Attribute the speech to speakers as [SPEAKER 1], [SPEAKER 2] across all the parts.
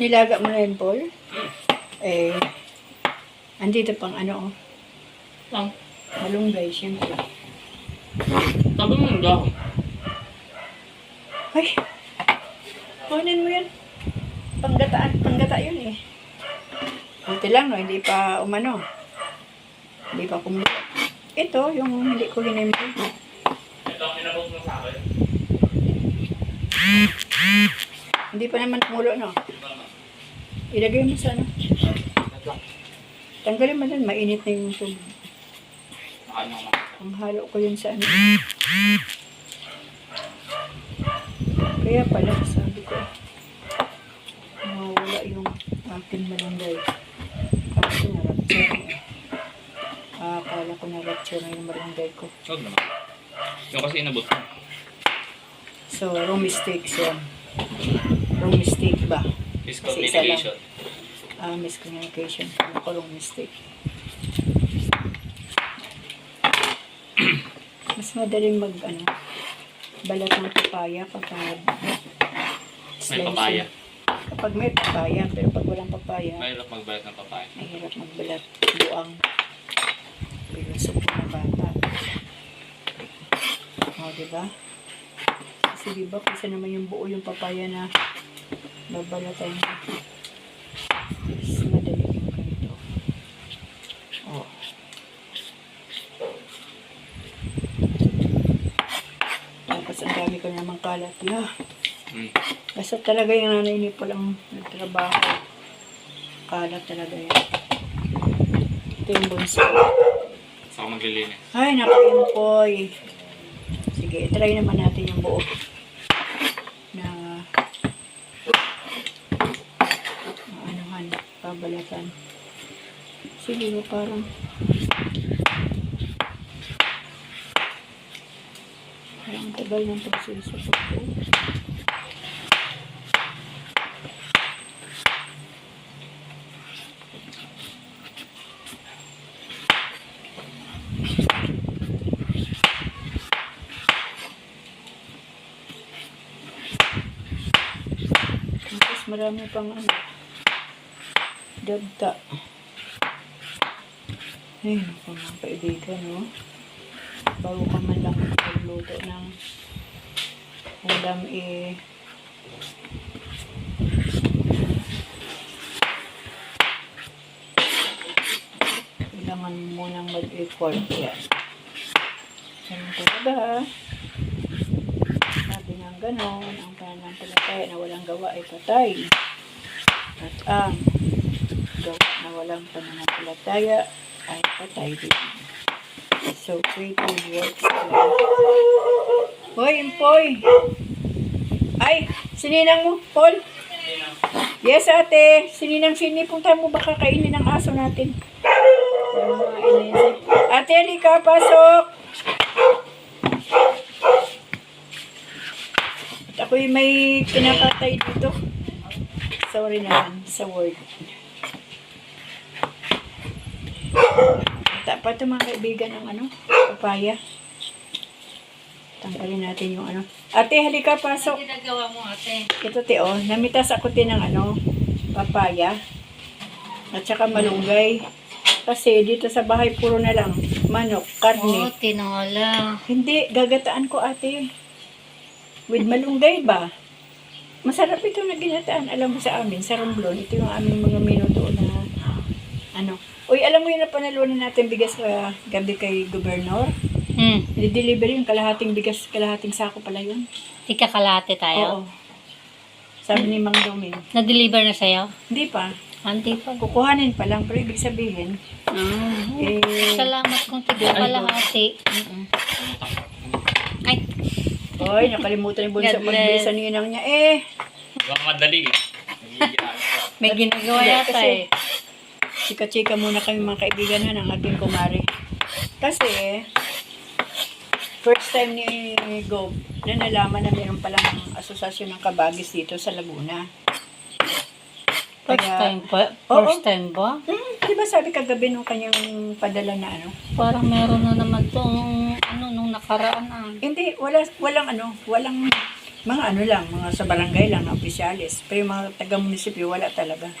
[SPEAKER 1] Nilaga mo na yun, Paul? Eh, andito pang ano, oh,
[SPEAKER 2] Lang.
[SPEAKER 1] malunggay, siyempre.
[SPEAKER 2] Sabi mo yung dahon.
[SPEAKER 1] Ay, kunin mo yan. Panggataan, panggata yun eh. Buti lang, no, hindi pa umano. Hindi pa kumulo. Ito, yung hindi ko ginamit.
[SPEAKER 2] Ito ang inabot mo sa akin.
[SPEAKER 1] Hindi pa naman kumulo, no? Ilagay mo sa ano. Tanggalin mo dun, mainit na yung tubig. Ang halo ko yun sa ano. Kaya pala, sabi ko, nawawala yung aking malunggay. Kasi na-rapture na. Ah, akala ko na-rapture na yung malunggay ko.
[SPEAKER 2] Huwag naman. Yung kasi inabot mo.
[SPEAKER 1] So, wrong mistakes yan. Wrong mistake ba?
[SPEAKER 2] Miscommunication.
[SPEAKER 1] Ah, miscommunication. Ako wrong mistake. Mas madaling mag, ano, balat ng papaya kapag
[SPEAKER 2] May papaya.
[SPEAKER 1] Kapag may papaya, pero pag walang papaya,
[SPEAKER 2] Mahirap magbayad ng papaya.
[SPEAKER 1] mahirap magbalat. Buang. Pilusok ng bata. O, diba? Kasi diba, kasi naman yung buo yung papaya na babalatan mo. Mas madali yung ganito. O. Tapos ang dami ko naman kalat. Yeah.
[SPEAKER 2] Hmm.
[SPEAKER 1] Basta talaga yung nanay ni Paul ang nagtrabaho. Kalat talaga yan. Ito yung bunso.
[SPEAKER 2] Saka maglilinis.
[SPEAKER 1] Ay, nakaimpoy. Sige, try naman natin yung buo. Sige, parang parang tagal ng proseso ko. Tapos marami pang ano. Dagta. Ay, naku mga kaibigan, no? Bago ka man lang magluto ng ulam, eh, kailangan mo munang mag-effort yan. Ganun talaga, ha? Sabi nga ganon, ang pananampalataya na walang gawa ay patay. At ang gawa na walang pananampalataya ay patay din. So, creative works. Hoy, Empoy! Ay, sininang mo, Paul? Yes, ate. Sininang sini, punta mo baka kainin ng aso natin. Ate, halika, pasok! At ako'y may pinapatay dito. Sorry naman sa word. Dapat ito mga kaibigan ng ano, papaya. Tanggalin natin yung ano. Ate, halika, pasok.
[SPEAKER 3] ginagawa mo ate?
[SPEAKER 1] Ito, te, oh. Namitas ako tin ng ano, papaya. At saka malunggay. Kasi dito sa bahay puro na lang manok, karne.
[SPEAKER 3] tinola.
[SPEAKER 1] Hindi, gagataan ko ate. With malunggay ba? Masarap ito na ginataan. Alam mo sa amin, sa Romblon, ito yung aming mga menu ano. Uy, alam mo yun na panalunan natin bigas sa gabi kay Gobernador?
[SPEAKER 3] Hmm.
[SPEAKER 1] I-deliver yung kalahating bigas, kalahating sako pala yun.
[SPEAKER 3] Tika kalate
[SPEAKER 1] Oo.
[SPEAKER 3] tayo.
[SPEAKER 1] Sabi ni Mang Domin.
[SPEAKER 3] Na-deliver na sa'yo?
[SPEAKER 1] Hindi pa.
[SPEAKER 3] Hindi pa.
[SPEAKER 1] Kukuhanin pa lang, pero ibig sabihin,
[SPEAKER 3] Ah.
[SPEAKER 1] eh,
[SPEAKER 3] Salamat kung tika kalahati.
[SPEAKER 1] mm-mm.
[SPEAKER 3] Ay,
[SPEAKER 1] Oy, nakalimutan yung bunso
[SPEAKER 3] God bless.
[SPEAKER 1] magbili sa ninang niya. Eh,
[SPEAKER 2] Baka madali eh.
[SPEAKER 3] May ginagawa yata
[SPEAKER 1] kasi-
[SPEAKER 3] eh.
[SPEAKER 1] Chika-chika muna kami mga kaibigan ha, ng ating kumari. Kasi, first time ni Gob na nalaman na meron palang asosasyon ng kabagis dito sa Laguna.
[SPEAKER 3] First
[SPEAKER 1] Kaya-
[SPEAKER 3] time ba?
[SPEAKER 1] Oo.
[SPEAKER 3] First time ba?
[SPEAKER 1] Hmm, di ba sabi kagabi nung kanyang padala na ano?
[SPEAKER 3] Parang meron na naman tong ano nung nakaraan ah.
[SPEAKER 1] Hindi, wala, walang ano, walang Mga ano lang, mga sa barangay lang na opisyalis. Pero yung mga taga-munisipyo, wala talaga.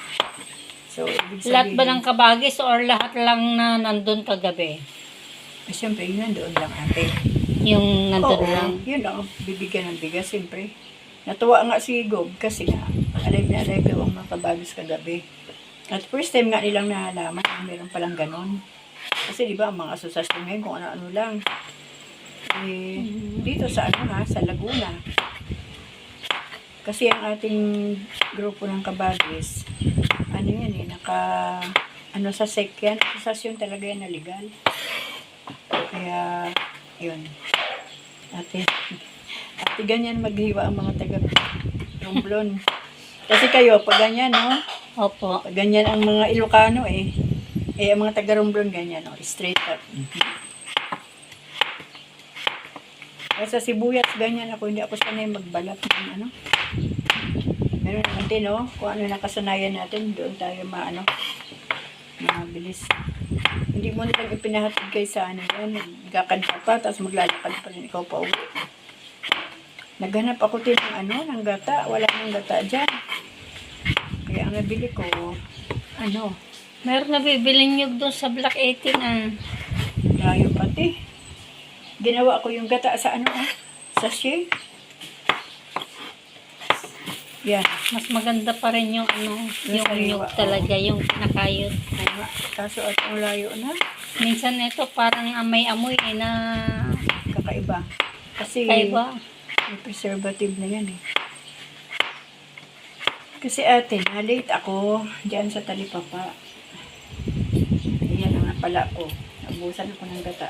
[SPEAKER 1] So, ibig sabihin,
[SPEAKER 3] Lahat ba ng kabagis or lahat lang na nandun kagabi?
[SPEAKER 1] Eh, siyempre, yun nandoon lang ate.
[SPEAKER 3] Yung nandun
[SPEAKER 1] Oo,
[SPEAKER 3] lang.
[SPEAKER 1] yun lang, bibigyan ng bigas, siyempre. Natuwa nga si Gob kasi nga, alive na alive daw ang mga kabagis kagabi. At first time nga nilang nalaman na meron palang ganon. Kasi di ba, ang mga asosasyon ngayon kung ano-ano lang. Eh, dito sa ano ha, sa Laguna. Kasi ang ating grupo ng kabagis, ano yan eh, naka, ano sa SEC yan, asosasyon talaga yan na legal. Kaya, yun. Ate, ate ganyan maghiwa ang mga taga Romblon. Kasi kayo, pag ganyan, no?
[SPEAKER 3] Opo.
[SPEAKER 1] Pag ganyan ang mga Ilocano eh. Eh, ang mga taga Romblon ganyan, no? Straight up. Kaya sa sibuyas, ganyan ako. Hindi ako sanay magbalat ng ano. Meron naman din, no? Kung ano nakasanayan natin, doon tayo maano, mabilis. Hindi mo nilang ipinahatid kay sa ano yan. Nagkakad ka pa, tapos maglalakad pa rin ikaw pa uwi. Naghanap ako din ng ano, ng gata. Wala nang gata dyan. Kaya ang nabili ko, ano,
[SPEAKER 3] Meron na bibiling nyug doon sa Black 18 ah.
[SPEAKER 1] layo pati. Ginawa ko yung gata sa ano, ah, sachet. Yan.
[SPEAKER 3] Mas maganda pa rin yung ano, yung nyug talaga, yung nakayod.
[SPEAKER 1] Tama. Kaso at ang layo na,
[SPEAKER 3] Minsan ito parang may amoy eh na
[SPEAKER 1] kakaiba. Kasi
[SPEAKER 3] kaiba.
[SPEAKER 1] may preservative na yan eh. Kasi ate, na-late ako dyan sa talipapa. Ayan ang napala ko. Nabusan ako ng gata.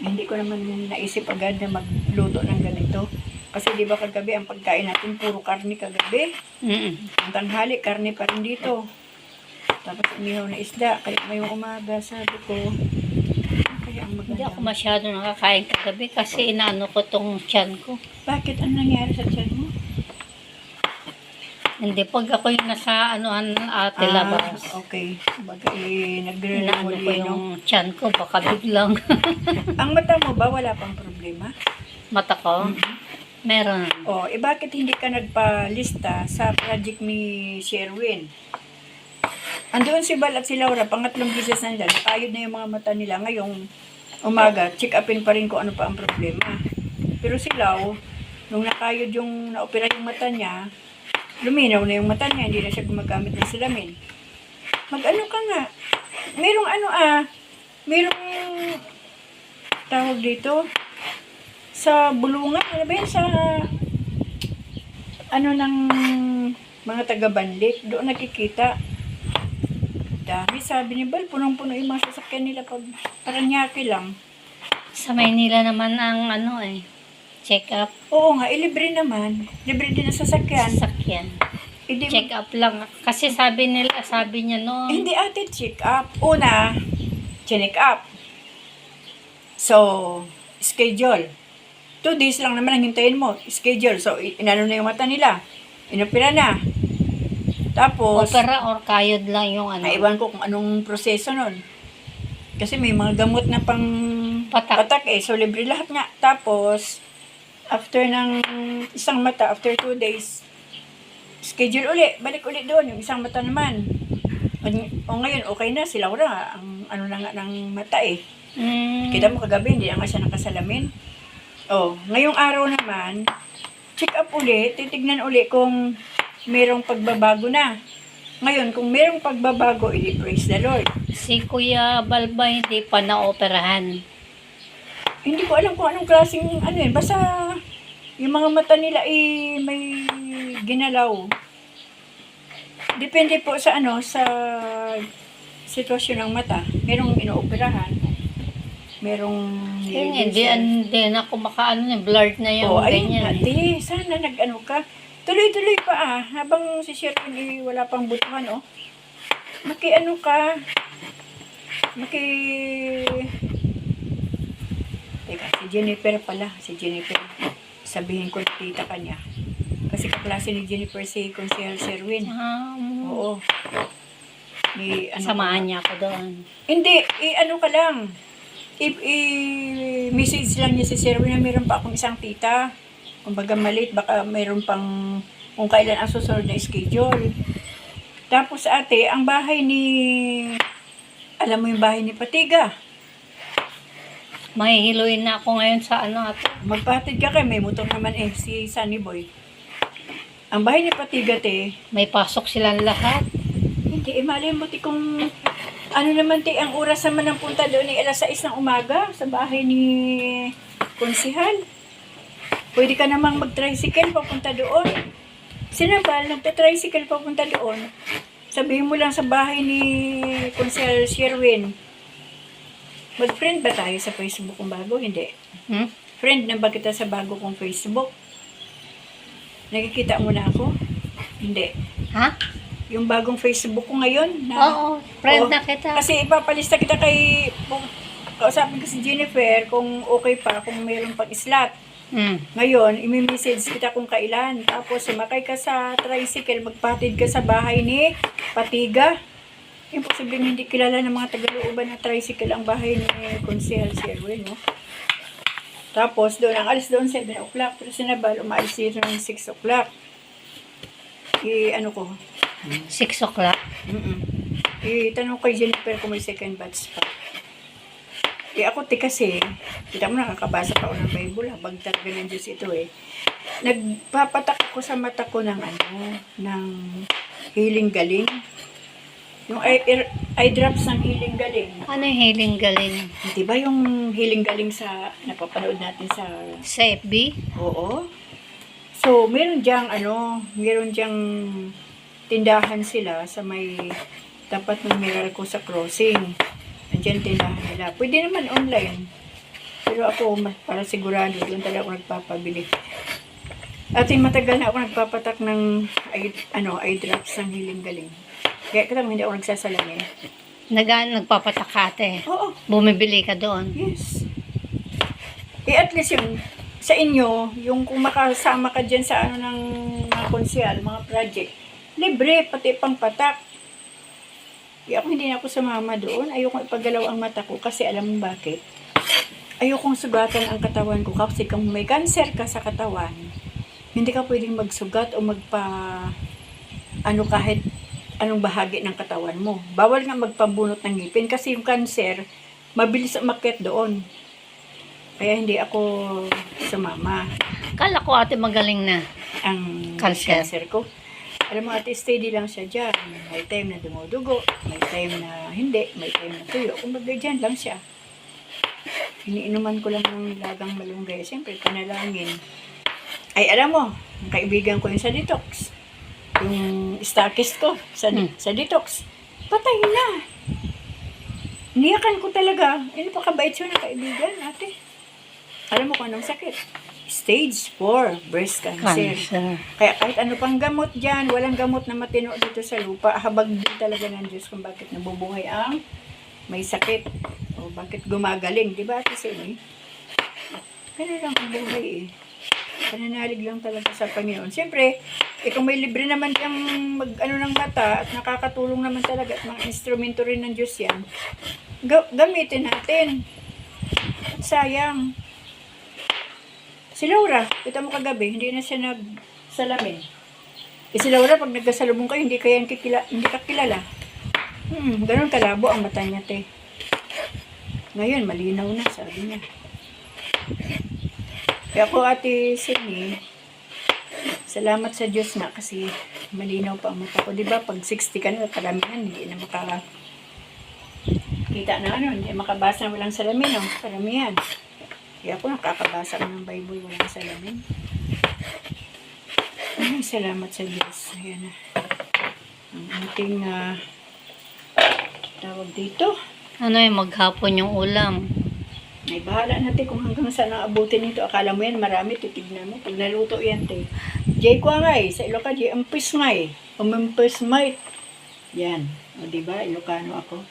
[SPEAKER 1] Hindi ko naman naisip agad na magluto ng ganito. Kasi di ba kagabi ang pagkain natin puro karne kagabi.
[SPEAKER 3] Mm
[SPEAKER 1] Ang tanghali, karne pa rin dito. Tapos umihaw na isda. Kaya ngayong umaga, sabi ko, "Ano kaya ang
[SPEAKER 3] Hindi
[SPEAKER 1] maganda.
[SPEAKER 3] ako masyado nakakain kagabi kasi inaano ko tong tiyan ko.
[SPEAKER 1] Bakit? Ano nangyari sa tiyan mo?
[SPEAKER 3] Hindi, pag ako yung nasa anuhan ate
[SPEAKER 1] Ah,
[SPEAKER 3] labas.
[SPEAKER 1] okay. Baga, eh, nagre
[SPEAKER 3] Inaano ko
[SPEAKER 1] no?
[SPEAKER 3] yung tiyan ko, baka biglang
[SPEAKER 1] Ang mata mo ba wala pang problema?
[SPEAKER 3] mata ko. Meron.
[SPEAKER 1] O, eh bakit hindi ka nagpalista sa project ni Sherwin? Andoon si Bal at si Laura, pangatlong business na nila, nakayod na yung mga mata nila. Ngayong umaga, check upin pa rin kung ano pa ang problema. Pero si Lau, nung nakayod yung naopera yung mata niya, luminaw na yung mata niya, hindi na siya gumagamit ng salamin. Mag-ano ka nga? Merong ano ah, merong tawag dito, sa bulungan, ano ba yan, sa ano ng mga taga-banlit, doon nakikita. Dami, sabi ni Bal, punong-puno yung mga sasakyan nila pag paranyaki lang.
[SPEAKER 3] Sa Maynila naman ang ano eh, check up,
[SPEAKER 1] Oo nga, eh, libre naman. Libre din ang sasakyan.
[SPEAKER 3] sasakyan.
[SPEAKER 1] Hindi,
[SPEAKER 3] Check up lang. Kasi sabi nila, sabi niya no,
[SPEAKER 1] Eh, hindi ate, check up. Una, check up. So, schedule. Two days lang naman ang hintayin mo. Schedule. So, inano na yung mata nila. Inopera na. Tapos,
[SPEAKER 3] opera or kayod lang yung ano.
[SPEAKER 1] Naiwan ko kung anong proseso nun. Kasi may mga gamot na pang
[SPEAKER 3] Patak.
[SPEAKER 1] patak eh. So, libre lahat nga. Tapos, after ng isang mata, after two days, schedule uli. Balik uli doon. Yung isang mata naman. O, o ngayon, okay na. Si Laura, ang ano na nga ng mata eh.
[SPEAKER 3] Mm,
[SPEAKER 1] Kita mo kagabi, hindi na nga siya nakasalamin. Oh, ngayong araw naman, check up uli, titignan uli kung merong pagbabago na. Ngayon, kung merong pagbabago, edi praise the Lord.
[SPEAKER 3] si Kuya Balba hindi pa na-operahan.
[SPEAKER 1] Hindi ko alam kung anong klaseng ano yun. Basta yung mga mata nila eh, may ginalaw. Depende po sa ano, sa sitwasyon ng mata. Merong inooperahan. Merong
[SPEAKER 3] Yun, hindi, hindi na kumakaano na, blurred na yung
[SPEAKER 1] oh, ayun
[SPEAKER 3] ganyan. eh.
[SPEAKER 1] ate, sana nag-ano ka. Tuloy-tuloy pa ah, habang si Sherwin eh, wala pang butuhan oh. Maki ano ka, maki... Teka, si Jennifer pala, si Jennifer. Sabihin ko tita ka niya. Kasi kaklase ni Jennifer si Consiel Sherwin.
[SPEAKER 3] Ah,
[SPEAKER 1] Oo. May, ano
[SPEAKER 3] samahan niya ako doon.
[SPEAKER 1] hindi, i-ano ka lang. I- i-message lang niya si Sherwin na meron pa akong isang tita. Kumbaga malit, baka mayroon pang kung kailan ang susunod na schedule. Tapos ate, ang bahay ni, alam mo yung bahay ni Patiga.
[SPEAKER 3] Mahihiluin na ako ngayon sa ano at
[SPEAKER 1] Magpatid ka kay, may motor naman eh, si Sunny Boy. Ang bahay ni Patiga, te,
[SPEAKER 3] may pasok silang lahat.
[SPEAKER 1] hindi, eh, malay mo, kung ano naman, te, ang oras naman ng punta doon ay alas 6 ng umaga sa bahay ni Konsihal. Pwede ka namang mag-tricycle papunta doon. Sinabal, nagta-tricycle papunta doon. Sabihin mo lang sa bahay ni Konsihal Sherwin. Mag-friend ba tayo sa Facebook kung bago? Hindi.
[SPEAKER 3] Hmm?
[SPEAKER 1] Friend na ba kita sa bago kong Facebook? Nakikita mo na ako? Hindi.
[SPEAKER 3] Ha?
[SPEAKER 1] Yung bagong Facebook ko ngayon na
[SPEAKER 3] Oo, friend
[SPEAKER 1] Oo.
[SPEAKER 3] na kita.
[SPEAKER 1] kasi ipapalista kita kay kung kausapin ko si Jennifer kung okay pa kung mayroon pang slot.
[SPEAKER 3] Hmm.
[SPEAKER 1] Ngayon, imi-message kita kung kailan. Tapos sumakay ka sa tricycle, magpatid ka sa bahay ni Patiga. Imposible hindi kilala ng mga tagalooban na tricycle ang bahay ni Consihal Sherwin, no? Tapos doon, ang alis doon 7 o'clock. Pero sinabal, umalis dito ng 6 o'clock. I, ano ko,
[SPEAKER 3] 6 o'clock.
[SPEAKER 1] Mm-mm. Itanong kay Jennifer kung may second batch pa. Eh ako ti kasi, kita mo nakakabasa pa ako ng Bible, habang talaga ng Diyos ito eh. Nagpapatak ako sa mata ko ng ano, ng healing galing. Yung eye, ear- eye drops ng healing galing.
[SPEAKER 3] Ano yung healing galing?
[SPEAKER 1] Di ba yung healing galing sa, napapanood natin sa,
[SPEAKER 3] Sa FB?
[SPEAKER 1] oo. So, meron diyang ano, meron diyang tindahan sila sa may tapat ng Miracle sa crossing. Andiyan tindahan nila. Pwede naman online. Pero ako, mas para sigurado, doon talaga ako nagpapabili. At matagal na ako nagpapatak ng eye, ano, eye drops ng healing galing. Kaya kita hindi ako nagsasalamin.
[SPEAKER 3] Naga, nagpapatakate.
[SPEAKER 1] Oo,
[SPEAKER 3] Bumibili ka doon.
[SPEAKER 1] yes. Eh, at least yung sa inyo, yung kung makasama ka dyan sa ano ng mga konsyal, mga project, libre, pati pang patak. Eh, ako hindi na ako sumama doon. Ayoko ipagalaw ang mata ko kasi alam mo bakit? Ayokong sugatan ang katawan ko kasi kung may cancer ka sa katawan, hindi ka pwedeng magsugat o magpa ano kahit anong bahagi ng katawan mo. Bawal nga magpambunot ng ngipin kasi yung cancer, mabilis umakyat doon. Kaya hindi ako sumama
[SPEAKER 3] Kala ko ate magaling na.
[SPEAKER 1] ang
[SPEAKER 3] Cancer.
[SPEAKER 1] cancer ko. Alam mo, ate, steady lang siya dyan. May time na dumudugo, may time na hindi, may time na tuyo. Kung dyan lang siya. Iniinuman ko lang ng lagang malunggay. Siyempre, panalangin. Ay, alam mo, ang kaibigan ko yung sa detox. Yung stakist ko sa,
[SPEAKER 3] Hmm.
[SPEAKER 1] sa detox. Patay na. Niyakan ko talaga. Ano pa kabait siya ng kaibigan, ate? Alam mo kung anong sakit? Stage 4, breast cancer.
[SPEAKER 3] Cancer.
[SPEAKER 1] Kaya kahit ano pang gamot dyan, walang gamot na matino dito sa lupa. Habag din talaga ng Diyos kung bakit nabubuhay ang may sakit. O bakit gumagaling. Di ba ate Sini? Kaya lang ang buhay eh. Pananalig lang talaga sa Panginoon. Siyempre, eh kung may libre naman diyang mag ano ng mata at nakakatulong naman talaga at mga instrumento rin ng Diyos yan, ga- gamitin natin. At sayang. Si Laura, kita mo kagabi, hindi na siya nagsalamin. Eh si Laura, pag nagkasalubong kayo, hindi kaya kikila, hindi ka kilala. Hmm, ganun kalabo ang mata niya, te. Ngayon, malinaw na, sabi niya. Kaya ako, ate Sydney, salamat sa Diyos na kasi malinaw pa ang mata ko. Di ba, pag 60 ka na, karamihan, hindi na makaka kita na ano, hindi makabasa ng walang salamin, no? Karamihan. Kaya ako nakakabasa ko ng Bible walang salamin. Ay, salamat sa Diyos. Ayan na. Ang ating ah, tawag dito.
[SPEAKER 3] Ano yung maghapon yung ulam?
[SPEAKER 1] May bahala natin kung hanggang saan ang abutin nito. Akala mo yan, marami, titignan mo. Pag naluto yan, te. Jay ko ngay, sa Iloca, Jay, ampis ngay. Umampis may. Yan. O, diba? Ilocano ako.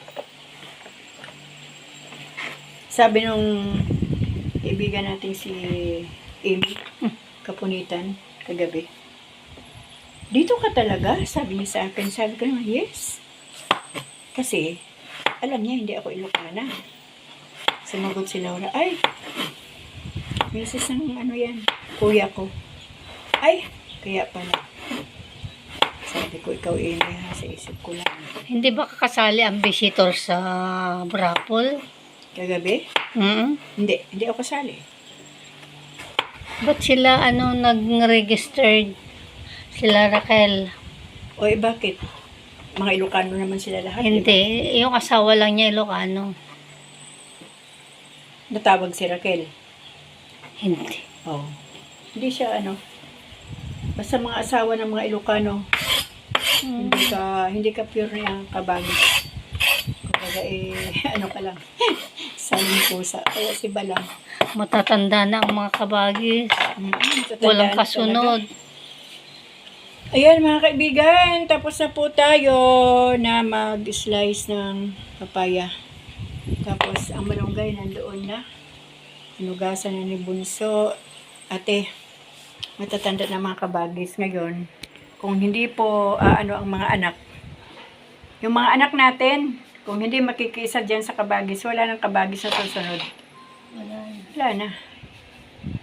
[SPEAKER 1] Sabi nung kaibigan natin si Amy, kapunitan, kagabi. Dito ka talaga? Sabi niya sa akin. Sabi ko naman, yes. Kasi, alam niya, hindi ako Ilocana. Sumagot si Laura, ay, misis ng ano yan, kuya ko. Ay, kaya pala. Sabi ko, ikaw eh, may sa isip ko lang.
[SPEAKER 3] Hindi ba kakasali ang visitor sa Brapol?
[SPEAKER 1] Kagabi?
[SPEAKER 3] Mm
[SPEAKER 1] Hindi, hindi ako kasali.
[SPEAKER 3] Ba't sila ano nag-registered? Sila Raquel.
[SPEAKER 1] O eh, bakit? Mga Ilocano naman sila lahat.
[SPEAKER 3] Hindi. Yung asawa lang niya Ilocano.
[SPEAKER 1] Natawag si Raquel.
[SPEAKER 3] Hindi.
[SPEAKER 1] Oo. Hindi siya ano. Basta mga asawa ng mga Ilocano. Hindi ka, hindi ka pure na kabagi. Kumbaga eh, ano ka lang. Saling pusa. Kaya si Balang.
[SPEAKER 3] Matatanda na ang mga kabagis.
[SPEAKER 1] Mm, tatandaan
[SPEAKER 3] Walang
[SPEAKER 1] talaga.
[SPEAKER 3] kasunod.
[SPEAKER 1] Ayan mga kaibigan, tapos na po tayo na mag-slice ng papaya. Tapos ang malunggay nandoon na. Hinugasan na ni Bunso. Ate, matatanda na mga kabagis ngayon. Kung hindi po ah, ano ang mga anak. Yung mga anak natin, kung hindi makikisa dyan sa kabagis, wala nang kabagis na susunod. Wala na.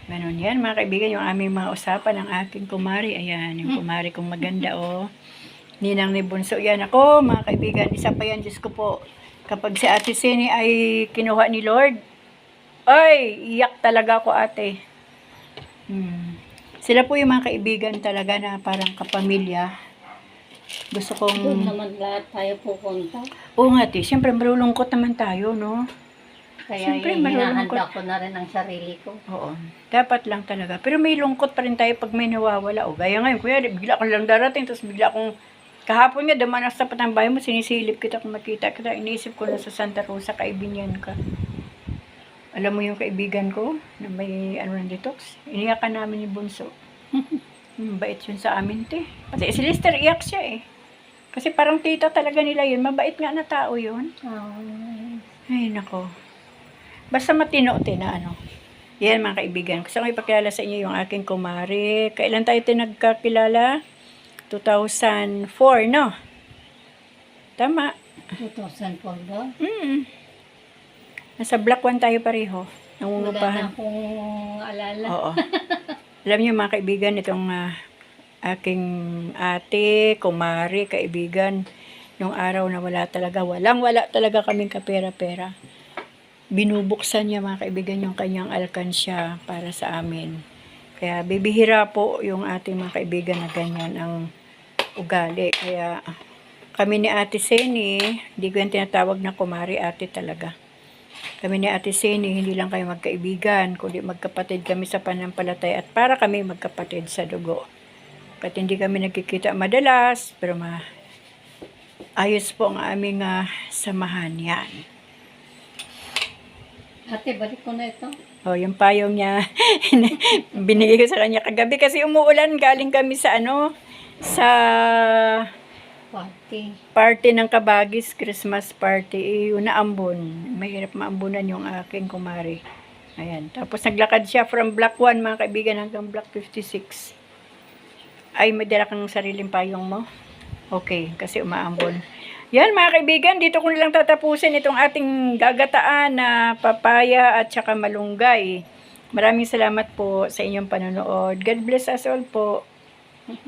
[SPEAKER 1] Ganun yan, mga kaibigan, yung aming mga usapan ng aking kumari. Ayan, yung kumari kong maganda, oh. Ninang ni Bunso. Yan ako, mga kaibigan. Isa pa yan, Diyos ko po. Kapag si Ate Sini ay kinuha ni Lord, ay, iyak talaga ako, ate. Hmm. Sila po yung mga kaibigan talaga na parang kapamilya. Gusto kong...
[SPEAKER 3] Doon naman lahat tayo pupunta.
[SPEAKER 1] Oo nga, ate. Siyempre, malulungkot naman tayo, no?
[SPEAKER 3] Kaya
[SPEAKER 1] Siyempre,
[SPEAKER 3] yung
[SPEAKER 1] malulungkot.
[SPEAKER 3] hinahanda ko na rin ang sarili ko.
[SPEAKER 1] Oo. Dapat lang talaga. Pero may lungkot pa rin tayo pag may nawawala. O gaya ngayon, kuya, bigla akong lang darating, tapos bigla akong kahapon nga, dumanas sa bahay mo, sinisilip kita kung makita kita. Iniisip ko na sa Santa Rosa, kaibigan ka. Alam mo yung kaibigan ko, na may ano ng detox? Iniyakan namin yung bunso. Hmm, bait yun sa amin, te. Pati si Lister, iyak siya eh. Kasi parang tita talaga nila yun. Mabait nga na tao yun. Ay, nako. Basta matino, te, na ano. Yan, mga kaibigan. Gusto ko ipakilala sa inyo yung aking kumari. Kailan tayo tayo nagkakilala? 2004, no? Tama.
[SPEAKER 3] 2004 ba?
[SPEAKER 1] Mm. Nasa Black One tayo pareho.
[SPEAKER 3] Wala na
[SPEAKER 1] Nangungupahan.
[SPEAKER 3] akong alala.
[SPEAKER 1] Oo. Alam niyo mga kaibigan, itong ah, aking ate, kumari, kaibigan, nung araw na wala talaga, walang wala talaga kaming kapera-pera. Binubuksan niya mga kaibigan yung kanyang alkansya para sa amin. Kaya bibihira po yung ating mga kaibigan na ganyan ang ugali. Kaya kami ni Ate Seni, hindi ko yung tinatawag na kumari ate talaga. Kami ni Ate Seni, hindi lang kayo magkaibigan, kundi magkapatid kami sa panampalatay at para kami magkapatid sa dugo. Kahit hindi kami nagkikita madalas, pero ma ayos po ang aming ah, samahan yan.
[SPEAKER 3] Ate, balik ko na ito.
[SPEAKER 1] O, yung payong niya, binigay ko sa kanya kagabi kasi umuulan, galing kami sa ano, sa
[SPEAKER 3] Party.
[SPEAKER 1] party ng Kabagis, Christmas party, eh, yung naambon. Mahirap maambunan yung aking kumari. Ayan. Tapos naglakad siya from Block 1, mga kaibigan, hanggang Block 56. Ay, may dala kang sariling payong mo? Okay, kasi umaambon. Yan, mga kaibigan, dito ko nilang tatapusin itong ating gagataan na papaya at saka malunggay. Maraming salamat po sa inyong panonood. God bless us all po.